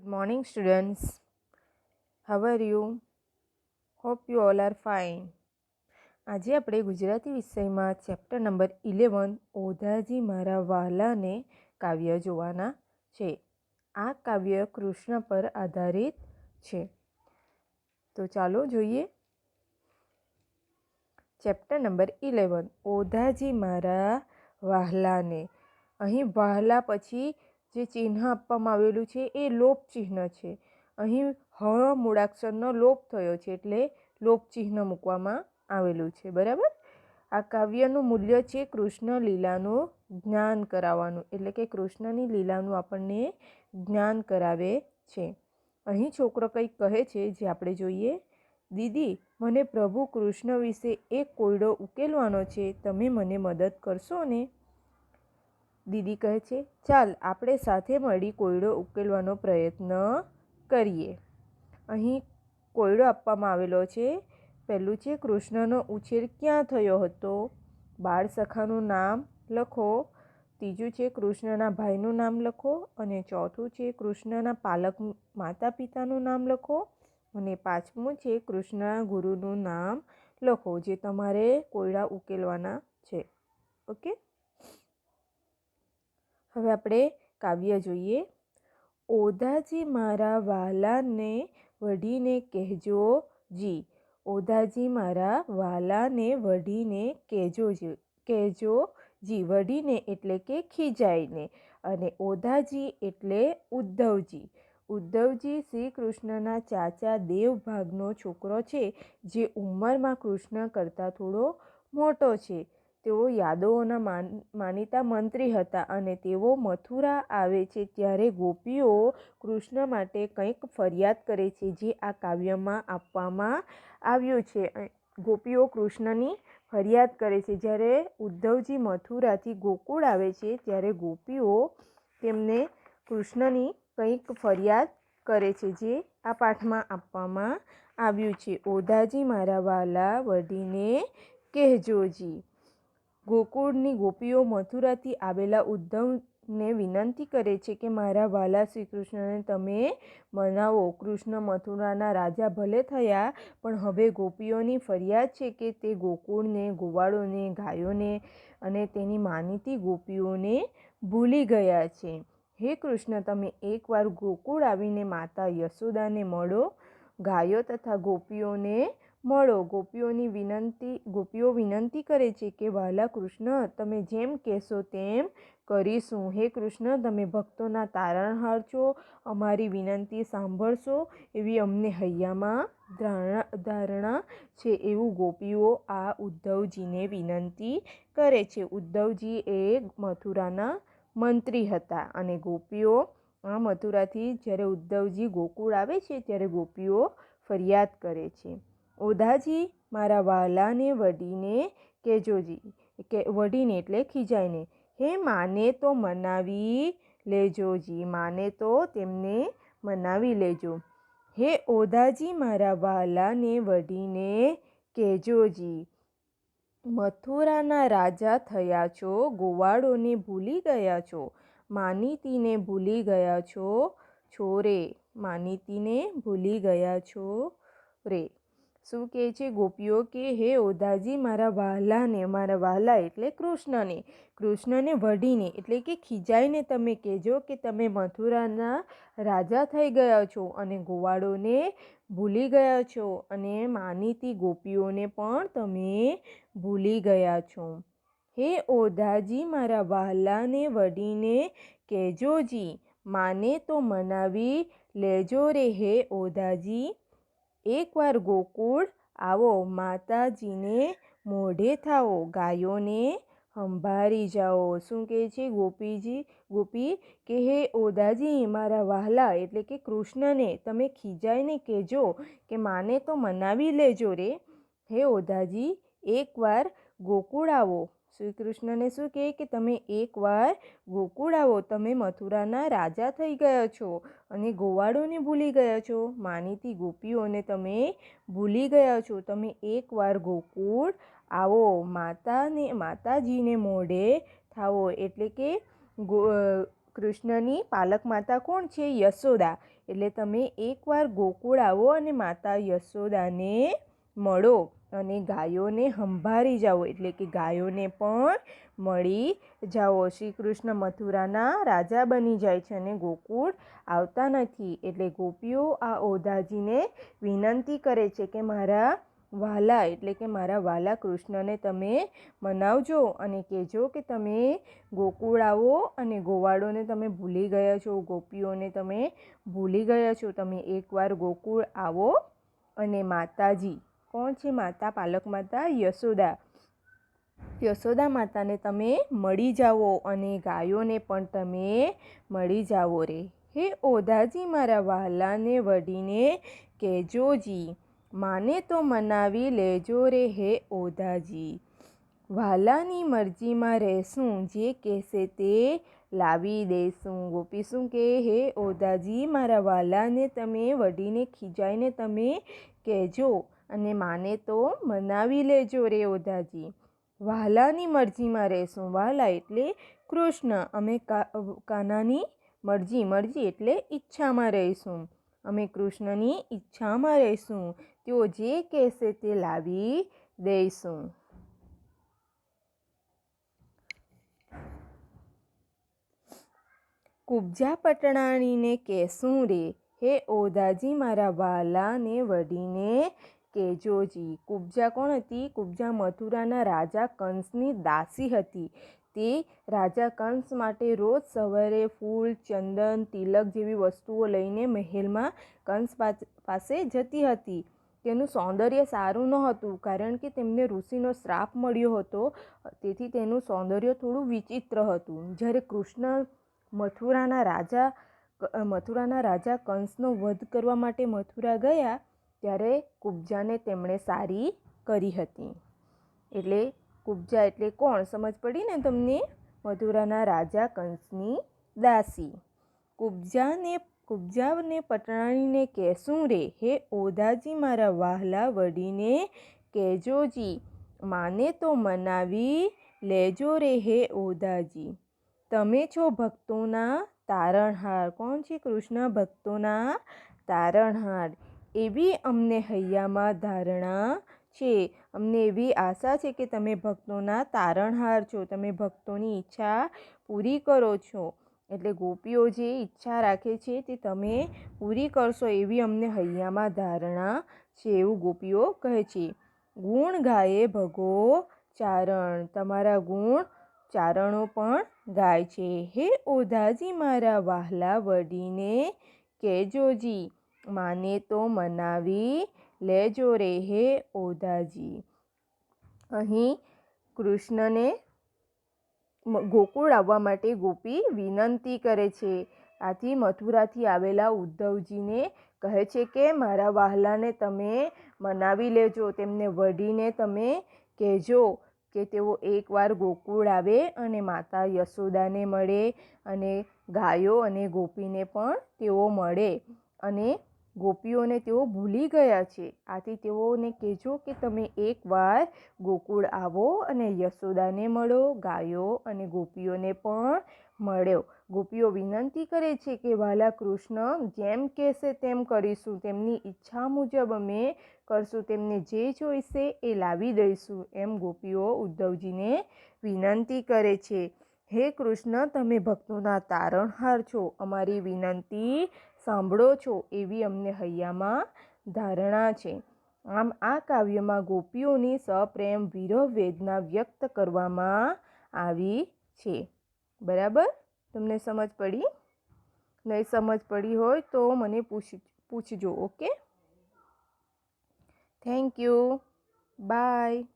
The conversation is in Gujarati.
Good morning, students. How are you? Hope you all are fine. આજે આપણે ગુજરાતી વિષયમાં ચેપ્ટર નંબર ઇલેવન ઓધાજી મારા વાલાને કાવ્ય જોવાના છે આ કાવ્ય કૃષ્ણ પર આધારિત છે તો ચાલો જોઈએ ચેપ્ટર નંબર ઇલેવન ઓધાજી મારા વાહલાને અહીં વાહલા પછી જે ચિહ્ન આપવામાં આવેલું છે એ લોપ ચિહ્ન છે. અહીં હ મૂળાક્ષરનો લોપ થયો છે એટલે લોપ ચિહ્ન મૂકવામાં આવેલું છે. બરાબર? આ કાવ્યનું મૂલ્ય છે કૃષ્ણ લીલાનું જ્ઞાન કરાવવાનું. એટલે કે કૃષ્ણની લીલાનું આપણને જ્ઞાન કરાવે છે. અહીં છોકરો કંઈક કહે છે જે આપણે જોઈએ. દીદી, મને પ્રભુ કૃષ્ણ વિશે એક કોયડો ઉકેલવાનો છે. તમે મને મદદ કરશો ને? દીદી કહે છે, ચાલ, આપણે સાથે મળી કોયડો ઉકેલવાનો પ્રયત્ન કરીએ. અહીં કોયડો આપવામાં આવેલો છે, પહેલું છે, કૃષ્ણનો ઉછેર ક્યાં થયો હતો? બાળ સખાનું નામ લખો. ત્રીજું છે, કૃષ્ણના ભાઈનું નામ લખો. અને ચોથું છે, કૃષ્ણના પાલક માતા પિતાનું નામ લખો. અને પાંચમું છે, કૃષ્ણના ગુરુનું નામ લખો, જે તમારે કોયડા ઉકેલવાના છે. ઓકે? હવે આપણે કાવ્ય જોઈએ. ઓધાજી મારા વાલાને વઢીને કહેજો જી. ઓધાજી મારા વાલાને વઢીને કહેજો જી કહેજો જી. વઢીને એટલે કે ખીજાઈને. અને ઓધાજી એટલે ઉદ્ધવજી. ઉદ્ધવજી શ્રી કૃષ્ણના ચાચા દેવભાગનો છોકરો છે, જે ઉંમરમાં કૃષ્ણ કરતાં થોડો મોટો છે. તેઓ યાદવોના માન, માનીતા મંત્રી હતા અને તેઓ મથુરા આવે છે ત્યારે ગોપીઓ કૃષ્ણ માટે કંઈક ફરિયાદ કરે છે જે આ કાવ્યમાં આપવામાં આવ્યું છે. ગોપીઓ કૃષ્ણની ફરિયાદ કરે છે. જ્યારે ઉદ્ધવજી મથુરાથી ગોકુળ આવે છે ત્યારે ગોપીઓ તેમને કૃષ્ણની કંઈક ફરિયાદ કરે છે જે આ પાઠમાં આપવામાં આવ્યું છે. ઓધાજી મારા વાલા, વઢીને કહેજોજી ગોકુળની ગોપીઓ મથુરાથી આવેલા ઉદ્ધવને વિનંતી કરે છે કે, મારા વાલા શ્રી કૃષ્ણને તમે મનાવો. કૃષ્ણ મથુરાના રાજા ભલે થયા, પણ હવે ગોપીઓની ફરિયાદ છે કે, તે ગોકુળને, ગોવાળોને, ગાયોને અને તેની માનીતી ગોપીઓને ભૂલી ગયા છે. હે કૃષ્ણ, તમે એકવાર ગોકુળ આવીને માતા યશોદાને મળો. ગાયો તથા ગોપીઓને મળો. ગોપીઓની વિનંતી, ગોપીઓ વિનંતી કરે છે કે, વાલા કૃષ્ણ, તમે જેમ કહેશો તેમ કરીશું. હે કૃષ્ણ, તમે ભક્તોના તારણહાર છો અમારી વિનંતી સાંભળશો. એવી અમને હૈયામાં ધારણા ધારણા છે. એવું ગોપીઓ આ ઉદ્ધવજીને વિનંતી કરે છે. ઉદ્ધવજી એ મથુરાના મંત્રી હતા અને ગોપીઓ આ મથુરાથી જ્યારે ઉદ્ધવજી ગોકુળ આવે છે ત્યારે ગોપીઓ ફરિયાદ કરે છે. ઓધાજી મારા વાલાને વઢીને કહેજોજી. કે વઢીને એટલે ખીજાઈને. હે, માને તો મનાવી લેજોજી. માને તો તેમને મનાવી લેજો. હે ઓધાજી મારા વાલાને વઢીને કહેજોજી. મથુરાના રાજા થયા છો, ગોવાળોને ભૂલી ગયા છો. માનીતીને ભૂલી ગયા છો છોરે માનીતીને ભૂલી ગયા છો, રે. શું કહે છે ગોપીઓ કે, હે ઓધાજી, મારા વહાલાને, મારા વહાલા એટલે કૃષ્ણને કૃષ્ણને વઢીને, એટલે કે ખીજાઈને તમે કહેજો કે તમે મથુરાના રાજા થઈ ગયા છો અને ગોવાળોને ભૂલી ગયા છો અને માનીતી ગોપીઓને પણ તમે ભૂલી ગયા છો. હે ઓધાજી, મારા વહાલાને વઢીને કહેજોજી માને તો મનાવી લેજો રે, હે ઓધાજી. એકવાર ગોકુળ આવો, માતાજીને મોઢે થાઓ, ગાયોને હંભારી જાઓ. શું કહે છે ગોપીજી? ગોપી કે, હે ઓદાજી, મારા વહાલા, એટલે કે કૃષ્ણને તમે ખીજાઈને કહેજો કે માને તો મનાવી લેજો રે. હે ઓદાજી, એકવાર ગોકુળ આવો. શ્રી કૃષ્ણને શું કહે કે તમે એકવાર ગોકુળ આવો તમે મથુરાના રાજા થઈ ગયા છો અને ગોવાળોને ભૂલી ગયા છો. માનીતી ગોપીઓને તમે ભૂલી ગયા છો. તમે એકવાર ગોકુળ આવો, માતાને, માતાજીને મોઢે થાવો. એટલે કે ગો કૃષ્ણની પાલક માતા કોણ છે? યશોદા. એટલે તમે એકવાર ગોકુળ આવો અને માતા યશોદાને મળો. અને ગાયોને સંભાળી જાઓ. એટલે કે ગાયોને પણ મળી જાઓ. શ્રી કૃષ્ણ મથુરાના રાજા બની જાય છે અને ગોકુળ આવતા નથી. એટલે ગોપીઓ આ ઓધાજીને વિનંતી કરે છે કે મારા વાલા એટલે કે મારા વાલા કૃષ્ણને તમે મનાવજો અને કહેજો કે તમે ગોકુળ આવો અને ગોવાળોને તમે ભૂલી ગયા છો, ગોપીઓને તમે ભૂલી ગયા છો. તમે એકવાર ગોકુળ આવો અને માતાજી કોણ છે માતા? પાલક માતા યશોદા. યશોદા માતાને તમે મળી જાઓ અને ગાયોને પણ તમે મળી જાઓ રે. હે ઓધાજી, મારા વહાલાને વડીને કહેજોજી માને તો મનાવી લેજો રે, હે ઓધાજી. વાલાની મરજીમાં રહેશું, જે કહેશે તે લાવી દેશું. ગોપી શું કે હે ઓધાજી, મારા વાલાને તમે વડીને ખીજાઈને તમે કહેજો. અને માને તો મનાવી લેજો રે ઓધાજી. વાલાની મરજીમાં રહેશું. વાલા એટલે કૃષ્ણ. અમે કાનાની મરજી મરજી એટલે ઈચ્છામાં રહીશું. અમે કૃષ્ણની ઈચ્છામાં રહીશું. તેઓ જે કહેશે તે લાવી દઈશું. કુબજા પટણાણીને કહેશું રે, હે ઓદાજી મારા વાલાને વડીને કેજોજી. કુબજા કોણ હતી? કુબજા મથુરાના રાજા કંસની દાસી હતી. તે રાજા કંસ માટે રોજ સવારે ફૂલ, ચંદન, તિલક જેવી વસ્તુઓ લઈને મહેલમાં કંસ પાસે જતી હતી. તેનું સૌંદર્ય સારું ન હતું કારણ કે તેમને ઋષિનો શ્રાપ મળ્યો હતો. તેથી તેનું સૌંદર્ય થોડું વિચિત્ર હતું. જ્યારે કૃષ્ણ મથુરાના રાજા મથુરાના રાજા કંસનો વધ કરવા માટે મથુરા ગયા ત્યારે કુબજાને તેમણે સારી કરી હતી. એટલે કુબજા એટલે કોણ? સમજ પડી ને તમને? મથુરાના રાજા કંસની દાસી. કુબજાને કુબજાને પટરાણીને કહેશું રે, હે ઓધાજી, મારા વાહલા વડીને કહેજોજી, માને તો મનાવી લેજો રે, હે ઓધાજી. તમે છો ભક્તોના તારણહાર. કોણ છે કૃષ્ણ? ભક્તોના તારણહાર. એવી અમને હૈયામાં ધારણા છે. અમને એવી આશા છે કે તમે ભક્તોના તારણહાર છો. તમે ભક્તોની ઈચ્છા પૂરી કરો છો. એટલે ગોપીઓ જે ઈચ્છા રાખે છે તે તમે પૂરી કરશો એવી અમને હૈયામાં ધારણા છે એવું ગોપીઓ કહે છે. ગુણ ગાયે ભગો ચારણ. તમારા ગુણ ચારણો પણ ગાય છે. હે ઓધાજી મારા વાહલા વડીને કહેજોજી માને તો મનાવી લેજો રે હે ઓધાજી. અહીં કૃષ્ણને ગોકુળ આવવા માટે ગોપી વિનંતી કરે છે. આથી મથુરાથી આવેલા ઉદ્ધવજીને કહે છે કે, મારા વહાલાને તમે મનાવી લેજો. તેમને વઢીને તમે કહેજો કે તેઓ એકવાર ગોકુળ આવે અને માતા યશોદાને મળે અને ગાયો અને ગોપીને પણ તેઓ મળે અને ગોપીઓને તેઓ ભૂલી ગયા છે. આથી તેઓને કહેજો કે તમે એકવાર ગોકુળ આવો અને યશોદાને મળો, ગાયો અને ગોપીઓને પણ મળ્યો. ગોપીઓ વિનંતી કરે છે કે વાલા કૃષ્ણ જેમ કહેશે તેમ કરીશું. તેમની ઈચ્છા મુજબ અમે કરશું. તેમને જે જોઈશે એ લાવી દઈશું. એમ ગોપીઓ ઉદ્ધવજીને વિનંતી કરે છે. હે કૃષ્ણ, તમે ભક્તોના તારણહાર છો. અમારી વિનંતી સાંભળો છો એવી અમને હૈયામાં ધારણા છે. આમ આ કાવ્યમાં ગોપીઓની સપ્રેમ વિરહ વેદના વ્યક્ત કરવામાં આવી છે. બરાબર? તમને સમજ પડી? નહીં સમજ પડી હોય તો મને પૂછ, પૂછજો, ઓકે? Thank you. બાય.